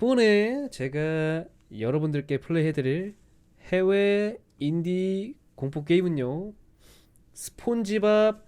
이번에 제가 여러분들께 플레이해드릴 해외 인디 공포 게임은요 스폰지밥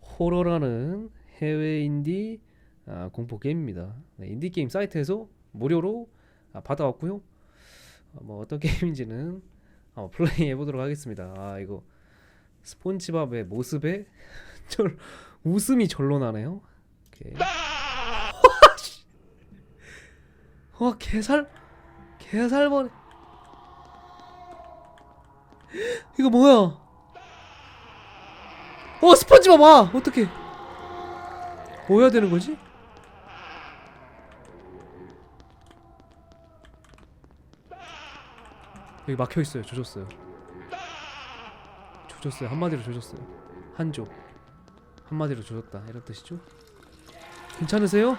호러라는 해외 인디 아, 공포 게임입니다. 네, 인디 게임 사이트에서 무료로 아, 받아왔고요. 아, 뭐 어떤 게임인지는 한번 플레이 해보도록 하겠습니다. 아 이거 스폰지밥의 모습에 절 웃음이 절로 나네요. 오케이. 와 개살 개살벌 이거 뭐야? 어 스펀지밥 와 어떻게 뭐 해야 되는 거지? 여기 막혀 있어요. 조졌어요. 조졌어요. 한마디로 조졌어요. 한조. 한마디로 조졌다. 이런 뜻이죠? 괜찮으세요?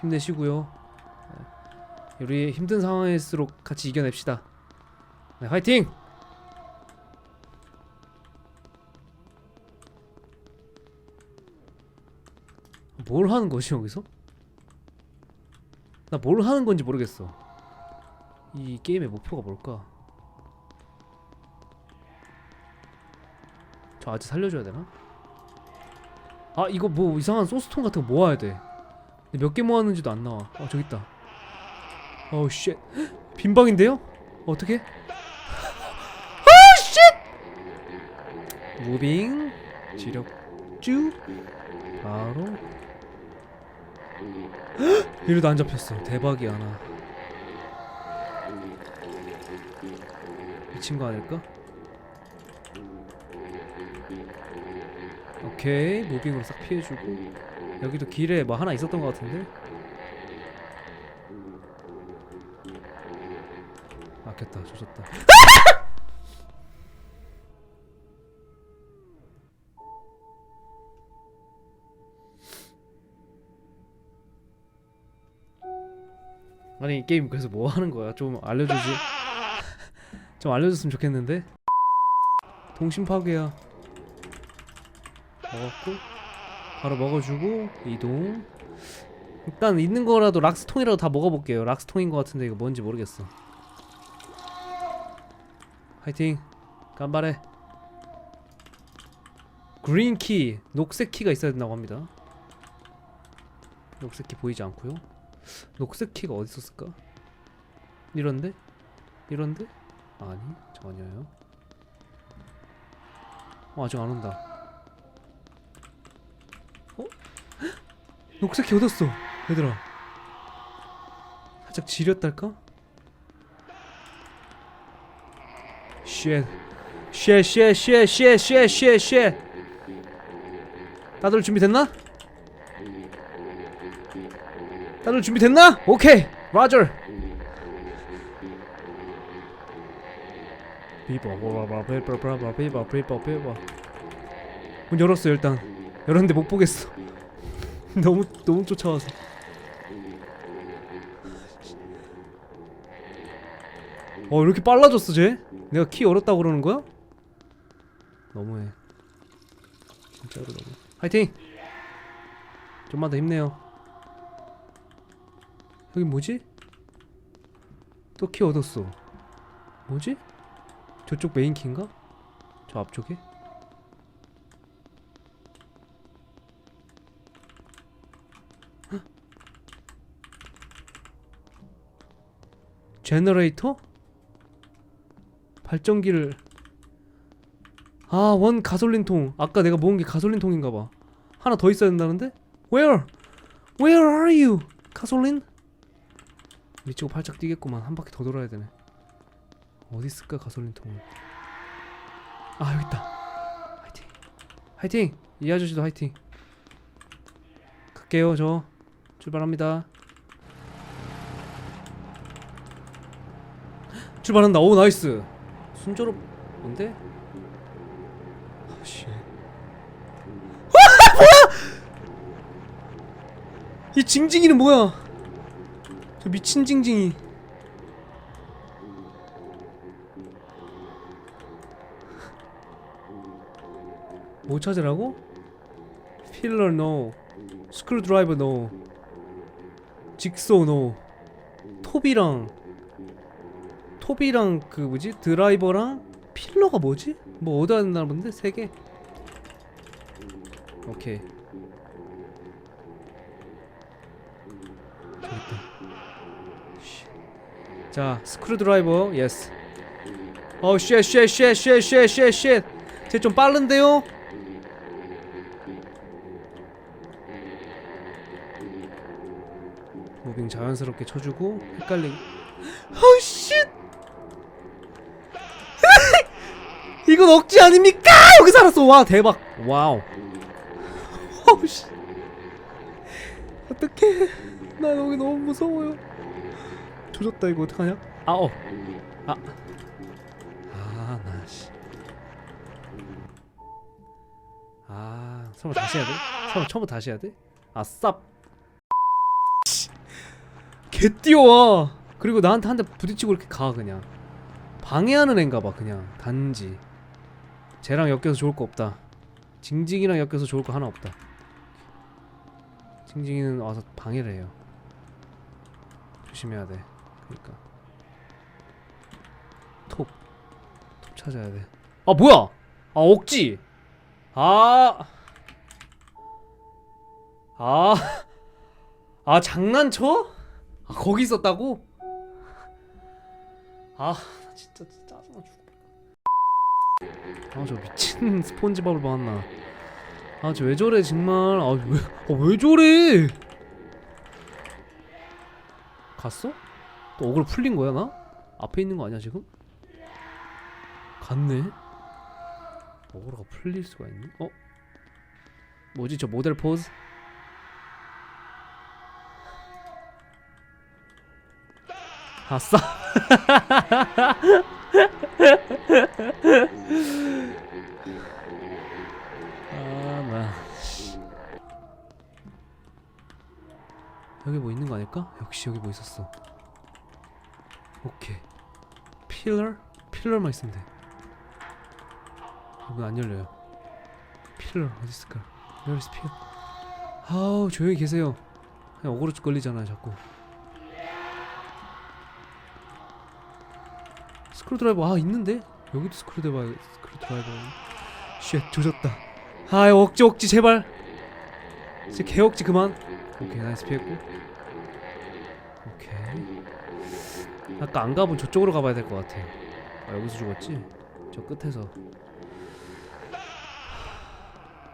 힘내시고요. 네. 우리 힘든 상황일수록 같이 이겨냅시다. 네, 화이팅! 뭘 하는 거지 여기서? 나 뭘 하는 건지 모르겠어. 이 게임의 목표가 뭘까? 저 아직 살려줘야 되나? 아 이거 뭐 이상한 소스통 같은 거 모아야 돼. 몇 개 모았는지도 안 나와. 어 저기 있다. 어우 쉣. 빈방인데요? 어떻게? 아 쉣. 무빙 지력 쭉 바로 이러다 안 잡혔어. 대박이야 나. 미친 거 아닐까? 오케이 무빙으로 싹 피해주고 여기도 길에 뭐 하나 있었던 것 같은데? 막혔다 조졌다. 아니 이 게임 그래서 뭐 하는 거야? 좀 알려주지. 좀 알려줬으면 좋겠는데? 동심 파괴야. 먹었고 바로 먹어주고 이동. 일단 있는 거라도 락스통이라도 다 먹어볼게요. 락스통인 것 같은데 이거 뭔지 모르겠어. 화이팅. 간발해. 그린 키 녹색 키가 있어야 된다고 합니다. 녹색 키 보이지 않고요. 녹색 키가 어디 있었을까? 이런데? 이런데? 아니 전혀요. 어, 아직 안 온다 녹색 키 얻었어 얘들아. 살짝 지렸달까? 쉣. 쉣, 쉣, 쉣, 쉣, 쉣, 쉣, 쉣. 다들 준비됐나? 다들 준비됐나? 오케이 라저. 비버 비버 버버 비버 비버 비버. 문 열었어 일단 열었는데 못 보겠어 너무 너무 쫓아와서 어 이렇게 빨라졌어 쟤? 내가 키 열었다고 그러는 거야? 너무해 진짜로 너무 화이팅! 좀만 더 힘내요 여기 뭐지? 또 키 얻었어 뭐지? 저쪽 메인 키인가? 저 앞쪽에? 제너레이터? 발전기를. 아 원 가솔린통. 아까 내가 모은 게 가솔린통인가봐. 하나 더 있어야 된다는데? Where? Where are you? 가솔린? 미치고 팔짝 뛰겠구만. 한 바퀴 더 돌아야 되네. 어디 있을까 가솔린통은? 아 여기 있다. 화이팅. 화이팅! 이 아저씨도 화이팅. 갈게요 저. 출발합니다 출발한다. 오 나이스. 순조롭은데? 아씨. 뭐야? 이 징징이는 뭐야? 저 미친 징징이. 뭐 찾으라고? 필러 노. 스크루 드라이버 노. 직소 노 톱이랑 톱이랑 그 뭐지 드라이버랑 필러가 뭐지? 뭐 얻어야 된다 본데 세 개. 오케이. 씨. 자 스크류 드라이버 예스. 어쉣쉣쉣쉣쉣 쉣쉣 쟤좀 빠른데요? 무빙 자연스럽게 쳐주고 헷갈리. 어 쉣. 이건 억지 아닙니까? 여기 살았어. 와 대박. 와우. 어우 씨. 어떡해. 나 여기 너무 무서워요. 조졌다 이거 어떡하냐? 아 어. 아. 아, 나 씨. 아, 설마 다시 해야 돼? 설마 처음부터 다시 해야 돼? 아, 쌉. 씨. 개 뛰어와. 그리고 나한테 한 대 부딪히고 이렇게 가 그냥. 방해하는 앤가 봐 그냥 단지. 쟤랑 엮여서 좋을 거 없다. 징징이랑 엮여서 좋을 거 하나 없다. 징징이는 와서 방해를 해요. 조심해야 돼. 그러니까. 톱. 톱 찾아야 돼. 아 뭐야? 아 억지. 아. 아. 아 장난쳐? 아 거기 있었다고? 아나 진짜. 아저 미친 스폰지밥을 봤나? 아 저 왜 저래 정말? 아왜왜 아, 왜 저래? 갔어? 또 어글 풀린 거야 나? 앞에 있는 거 아니야 지금? 갔네. 어그로가 풀릴 수가 있니? 어? 뭐지 저 모델 포즈? 아싸. 아, 나. 씨. 여기 뭐 있는 거 아닐까? 역시 여기 뭐 있었어. 오케이. 필러? 필러만 있으면 돼. 이건 안 열려요. 필러 어디 있을까? Is 필러? 아우 조용히 계세요. 그냥 어그로 걸리잖아요 자꾸. 스크루드라이버 아 있는데 여기도 스크루드라이버 스크루드라이버. 쉣 조졌다. 아 억지 억지 제발. 진짜 개 억지 그만. 오케이 나이스 피했고. 오케이. 아까 안 가본 저쪽으로 가봐야 될 것 같아. 아 여기서 죽었지? 저 끝에서.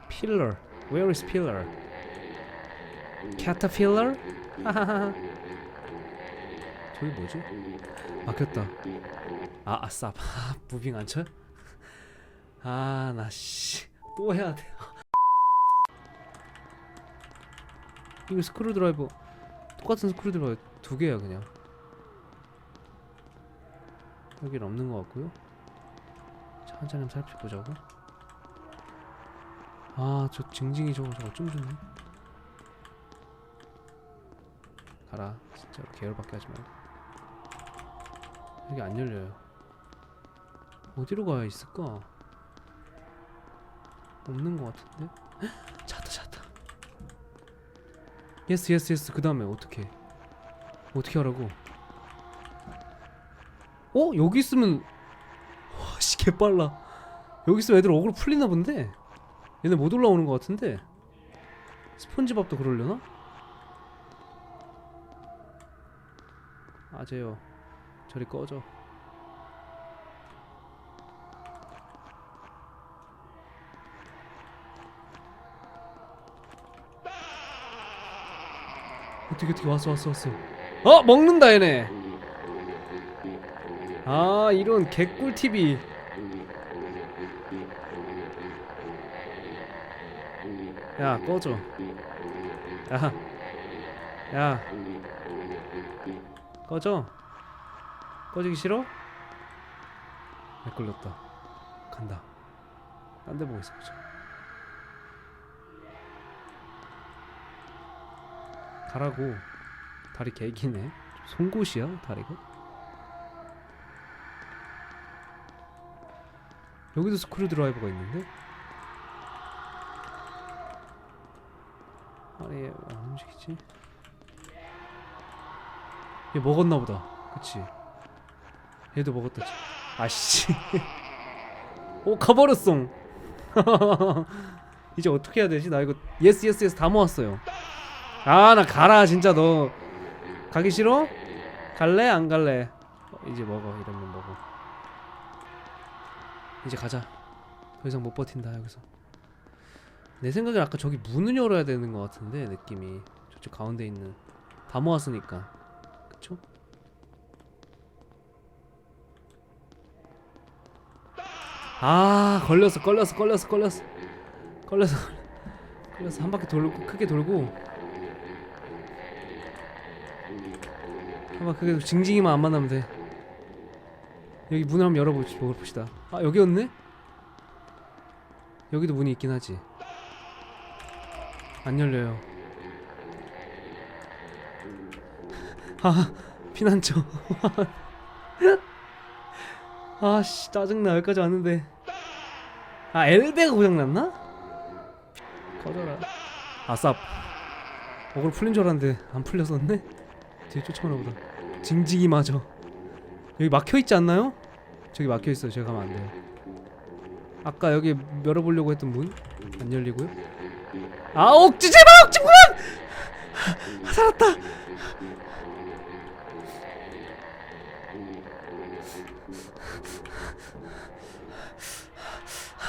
필러. Where is pillar? Caterpillar? 하하하. 저기 뭐지? 막혔다. 아, 아싸. 아, 무빙 안 쳐? 아, 나 씨. 또 해야 돼. 이거 스크류 드라이버 똑같은 스크류 드라이버 두 개야 그냥. 여긴 없는 것 같고요. 천천히 살펴보자고. 아, 저 징징이 저거 저거 좀 좋네. 가라. 진짜로 계열밖에 하지 말고. 여기 안 열려요. 어디로 가야 있을까? 없는 것 같은데? 헉, 찾았다 찾았다. 예스 예스 예스 그 다음에 어떻게? 어떻게 하라고? 어 여기 있으면 와씨 개빨라. 여기 있으면 애들 어그로 풀리나 본데. 얘네 못 올라오는 것 같은데. 스폰지밥도 그러려나? 아재요. 저리 꺼져. 어떻게 어떻게 왔어 왔어 왔어. 어 먹는다 얘네. 아 이런 개꿀 TV. 야 꺼져. 야. 야. 꺼져. 꺼지기 싫어? 내 걸렸다. 간다. 딴 데 보고 있어 보자. 가라고. 다리 개기네. 송곳이야 다리가? 여기도 스크류 드라이버가 있는데? 아니 왜안 움직이지? 얘 먹었나 보다 그치 얘도 먹었다. 아씨. 오 가버렸어 이제 어떻게 해야 되지? 나 이거 예스 예스 예스 다 모았어요. 아 나 가라 진짜 너. 가기 싫어? 갈래? 안 갈래? 어, 이제 먹어 이러면 먹어. 이제 가자. 더 이상 못 버틴다 여기서. 내 생각에 아까 저기 문을 열어야 되는 것 같은데 느낌이. 저쪽 가운데 있는. 다 모았으니까. 그쵸? 아 걸렸어 걸렸어 걸렸어 걸렸어. 걸렸어 걸렸어. 한 바퀴 돌고 크게 돌고. 한 바퀴 크게 징징이만 안 만나면 돼. 여기 문을 한번 열어봅시다. 아 여기였네? 여기도 문이 있긴 하지. 안 열려요. 아 피난처 아씨 짜증나. 여기까지 왔는데. 아 엘베가 고장났나? 꺼져라. 아쌉 어글 풀린 줄 알았는데 안 풀렸었네? 뒤에 쫓아오나 보다. 징징이 맞아 여기 막혀있지 않나요? 저기 막혀있어요. 제가 가면 안 돼요. 아까 여기 열어보려고 했던 문? 안 열리고요? 아 억지 제발 억지 그만 아, 살았다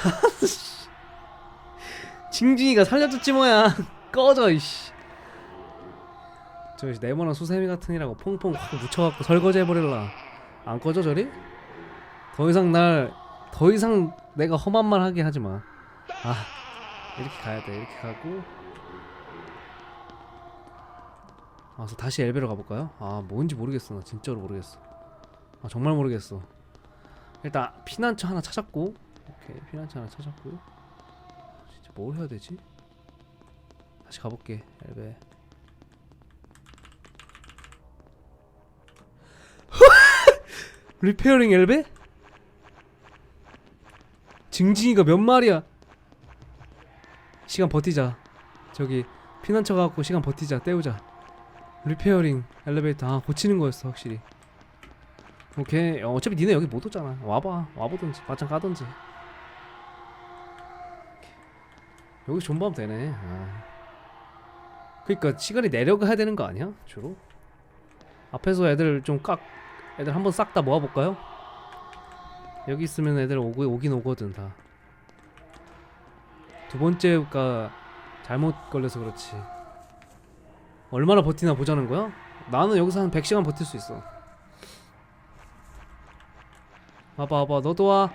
징징이가 살려줬지 뭐야 꺼져 이씨 저 네모난 수세미 같은 이라고 퐁퐁 확 묻혀갖고 설거지 해버릴라 안 꺼져 저리? 더 이상 날 더 이상 내가 험한 말 하게 하지 마. 아 이렇게 가야 돼 이렇게 가고. 아, 그래서 다시 엘베로 가볼까요? 아 뭔지 모르겠어 나 진짜로 모르겠어. 아 정말 모르겠어. 일단 피난처 하나 찾았고, 오케이 피난처 하나 찾았고요. 진짜 뭘 해야 되지? 다시 가볼게 엘베. 리페어링 엘베? 징징이가 몇 마리야? 시간 버티자. 저기 피난처 가고 시간 버티자. 때우자. 리페어링 엘리베이터 아 고치는 거였어 확실히. 오케이 어, 어차피 니네 여기 못 오잖아. 와봐 와보든지 맞짱 까든지. 여기 존버하면 되네. 아. 그니까 시간이 내려가야 되는 거 아니야? 주로? 앞에서 애들 좀 깍 애들 한번 싹 다 모아볼까요? 여기 있으면 애들 오고, 오긴 오거든 다. 두 번째가 잘못 걸려서 그렇지. 얼마나 버티나 보자는 거야? 나는 여기서 한 100시간 버틸 수 있어. 와봐 와봐 너도 와.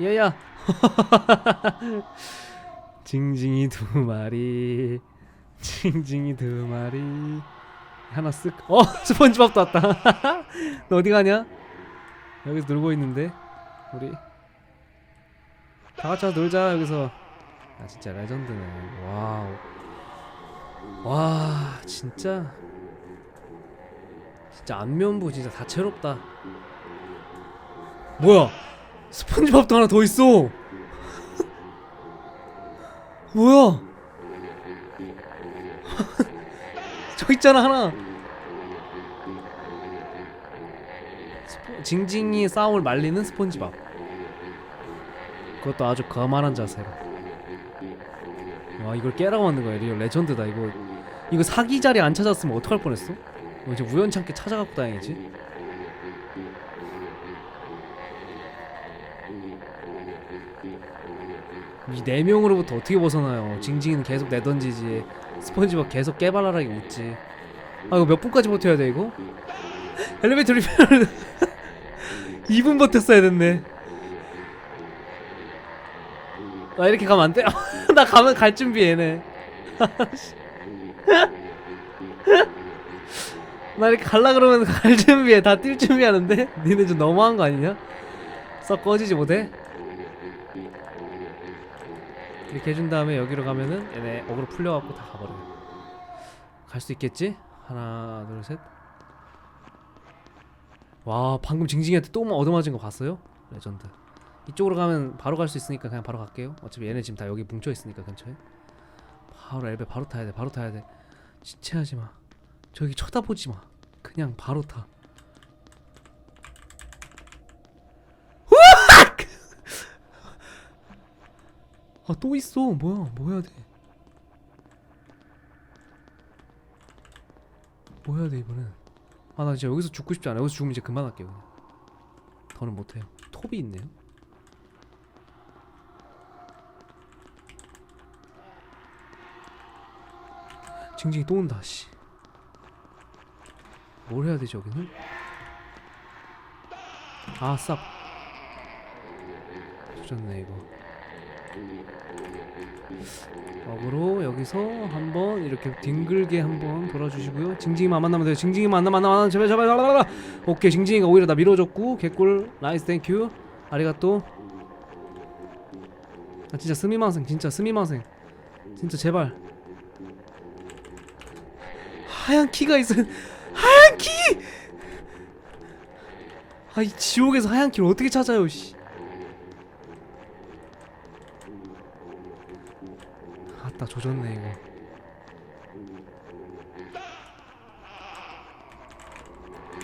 얘야. 징징이 두 마리. 징징이 두 마리. 하나 쓱. 어 스펀지밥도 왔다. 너 어디 가냐? 여기서 놀고 있는데. 우리 다 같이 놀자 여기서 아 진짜 레전드네 와우 와 진짜 진짜 안면부 진짜 다채롭다 뭐야 스펀지밥도 하나 더 있어 뭐야? 저 있잖아 하나. 스포, 징징이 싸움을 말리는 스폰지밥. 그것도 아주 거만한 자세로. 와 이걸 깨라고 만든 거야. 리얼 레전드다 이거. 이거 사기 자리 안 찾았으면 어떡할 뻔했어? 어, 이제 우연찮게 찾아갖고 다행이지 이 네 명으로부터 어떻게 벗어나요 징징이는 계속 내던지지 스펀지밥 계속 깨발랄하게 웃지 아 이거 몇 분까지 버텨야 돼 이거? 엘리베이터 리페어 2분 버텼어야 됐네 나 이렇게 가면 안 돼? 나 가면 갈 준비 얘네 나 이렇게 갈라 그러면 갈 준비해 다 뛸 준비하는데? 니네 좀 너무한 거 아니냐? 썩 꺼지지 못해? 이렇게 해준 다음에 여기로 가면은 얘네 어그로 풀려갖고 다 가버려 갈 수 있겠지? 하나 둘셋 와 방금 징징이한테 또 얻어맞은 거 봤어요? 레전드 이쪽으로 가면 바로 갈 수 있으니까 그냥 바로 갈게요 어차피 얘네 지금 다 여기 뭉쳐 있으니까 근처에 바로 엘베 바로 타야 돼 바로 타야 돼 지체하지 마 저기 쳐다보지 마 그냥 바로 타. 아 또 있어 뭐야 뭐 해야 돼? 뭐 해야 돼 이번엔? 아 나 진짜 여기서 죽고 싶지 않아. 여기서 죽으면 이제 그만할게요. 그냥. 더는 못해요. 톱이 있네요. 징징이 또 온다. 씨. 뭘 해야 되지 여기는? 아 쌉. 좋네 이거. 역으로 여기서 한번 이렇게 뒹글게 한번 돌아주시고요. 징징이만 안 만나면 돼요. 징징이만 안 만나면 안 만나면 제발 제발 라라라. 오케이 징징이가 오히려 나 밀어줬고 개꿀 나이스 땡큐 아리가또. 아 진짜 스미마생 진짜 스미마생 진짜 제발 하얀 키가 있어 하얀 키! 아 이 지옥에서 하얀 키를 어떻게 찾아요 씨. 아따 조졌네 이거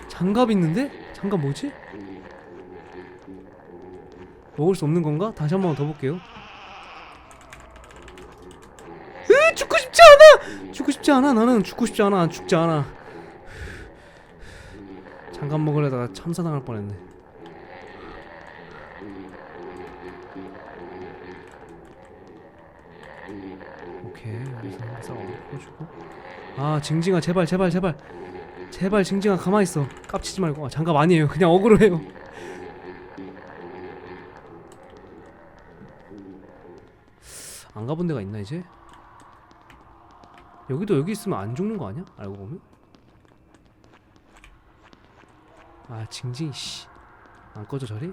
장갑 있는데? 장갑 뭐지? 먹을 수 없는 건가? 다시 한 번 더 볼게요 으 죽고 싶지 않아! 죽고 싶지 않아 나는 죽고 싶지 않아 죽지 않아 장갑 먹으려다가 참사당할 뻔했네 오케이 여기서 엎어주고. 아 징징아 제발 제발 제발. 제발 징징아 가만히 있어. 깝치지 말고. 아, 장갑 아니에요. 그냥 억울해요. 안 가본 데가 있나 이제? 여기도 여기 있으면 안 죽는 거 아니야? 알고 보면? 아 징징 씨안 꺼져 저리?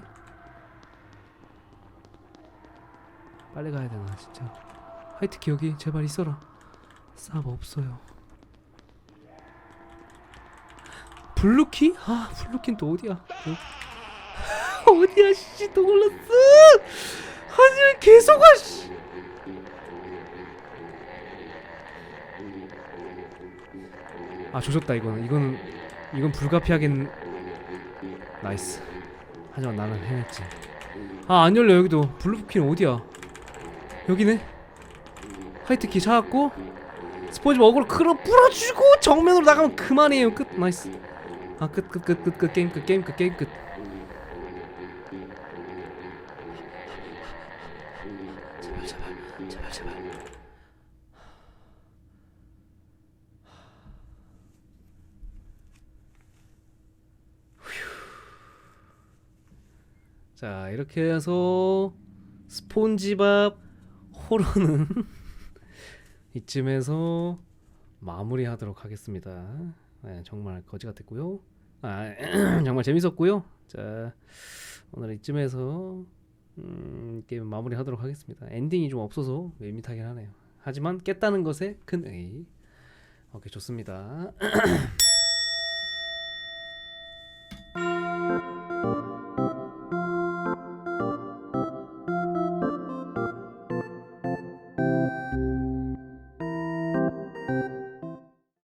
빨리 가야 되나 진짜. 하이트키 여기 제발 있어라 쌉 없어요. 블루키? 아 블루키는 또 어디야? 어- 어디야 씨또 골랐어 아니 왜 계속 와 씨. 아 조졌다 이거는. 이거는 이건 불가피하겠 나이스. 하지만 나는 해냈지. 아 안 열려 여기도. 블루키는 어디야? 여기네? 화이트키 찾았고 스포지 먹으로 끌어 뿌려주고 정면으로 나가면 그만이에요. 끝. 나이스. 아 끝 끝 끝 끝 끝. 게임 끝 게임 끝 게임 끝. 제발 제발 제발 제발. 자 이렇게 해서 스폰지밥 호러는 이쯤에서 마무리하도록 하겠습니다. 네, 정말 거지 같았고요. 아, 정말 재밌었고요. 자 오늘 이쯤에서 음, 게임 마무리하도록 하겠습니다. 엔딩이 좀 없어서 밋밋하긴 하네요. 하지만 깼다는 것에 큰 의의. 오케이 좋습니다.